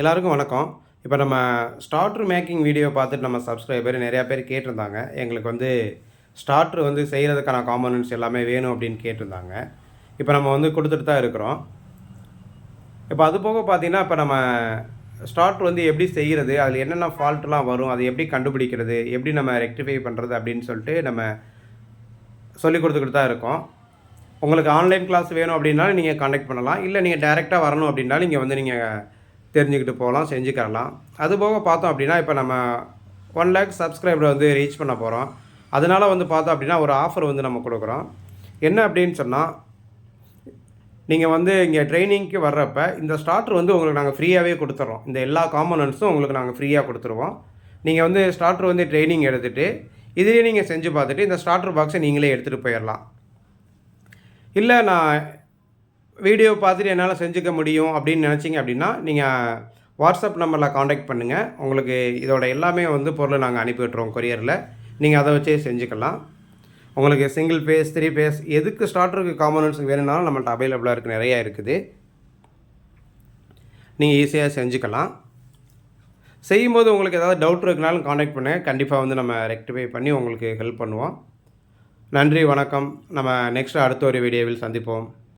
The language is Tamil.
எல்லாருக்கும் வணக்கம். இப்போ நம்ம ஸ்டார்ட்ரு மேக்கிங் வீடியோ பார்த்துட்டு நம்ம சப்ஸ்கிரைபர் நிறையா பேர் கேட்டிருந்தாங்க. எங்களுக்கு வந்து ஸ்டார்ட்ரு வந்து செய்கிறதுக்கான காம்பனன்ட்ஸ் எல்லாமே வேணும் அப்படின்னு கேட்டிருந்தாங்க. இப்போ நம்ம வந்து கொடுத்துட்டு தான் இருக்கிறோம். இப்போ அது போக பார்த்தீங்கன்னா இப்போ நம்ம ஸ்டார்ட் வந்து எப்படி செய்கிறது அதில் என்னென்ன ஃபால்ட்லாம் வரும் அதை எப்படி கண்டுபிடிக்கிறது எப்படி நம்ம ரெக்டிஃபை பண்ணுறது அப்படின்னு சொல்லிட்டு நம்ம சொல்லி கொடுத்துக்கிட்டு தான் இருக்கோம். உங்களுக்கு ஆன்லைன் கிளாஸ் வேணும் அப்படின்னாலும் நீங்கள் காண்டாக்ட் பண்ணலாம். இல்லை நீங்கள் டைரெக்டாக வரணும் அப்படின்னாலும் இங்கே வந்து நீங்கள் தெரிஞ்சுக்கிட்டு போகலாம் செஞ்சுக்கரலாம் அது போக பார்த்தோம் அப்படின்னா இப்போ நம்ம ஒன் லேக் சப்ஸ்கிரைபரை வந்து ரீச் பண்ண போகிறோம் அதனால் வந்து பார்த்தோம் அப்படின்னா ஒரு ஆஃபர் வந்து நம்ம கொடுக்குறோம். என்ன அப்படின்னு சொன்னால் நீங்கள் வந்து இங்கே ட்ரைனிங்க்கு வர்றப்ப இந்த ஸ்டார்டர் வந்து உங்களுக்கு நாங்கள் ஃப்ரீயாகவே கொடுத்துட்றோம் இந்த எல்லா காம்பனன்ட்ஸும் உங்களுக்கு நாங்கள் ஃப்ரீயாக கொடுத்துருவோம். நீங்கள் வந்து ஸ்டார்டர் வந்து ட்ரைனிங் எடுத்துகிட்டு இதிலே நீங்கள் செஞ்சு பார்த்துட்டு இந்த ஸ்டார்டர் பாக்ஸை நீங்களே எடுத்துகிட்டு போயிடலாம் இல்லை நான் வீடியோ பார்த்துட்டு என்னால் செஞ்சுக்க முடியும் அப்படின்னு நினச்சிங்க அப்படின்னா நீங்கள் வாட்ஸ்அப் நம்பரில் காண்டாக்ட் பண்ணுங்கள் உங்களுக்கு இதோட எல்லாமே வந்து பொருளை நாங்கள் அனுப்பி விட்டுருவோம் கொரியரில் நீங்கள் அதை வச்சே செஞ்சுக்கலாம். உங்களுக்கு சிங்கிள் பேஸ் த்ரீ பேஸ் எதுக்கு ஸ்டார்டருக்கு காம்பனன்ட்ஸ் வேணும்னாலும் நம்மள்ட்ட அவைலபிளாக இருக்குது நிறையா இருக்குது. நீங்கள் ஈஸியாக செஞ்சுக்கலாம். செய்யும்போது உங்களுக்கு ஏதாவது டவுட் இருக்குனாலும் காண்டாக்ட் பண்ணுங்கள் கண்டிப்பாக வந்து நம்ம ரெக்டிஃபை பண்ணி உங்களுக்கு ஹெல்ப் பண்ணுவோம். நன்றி வணக்கம். நம்ம நெக்ஸ்ட் அடுத்த ஒரு வீடியோவில் சந்திப்போம்.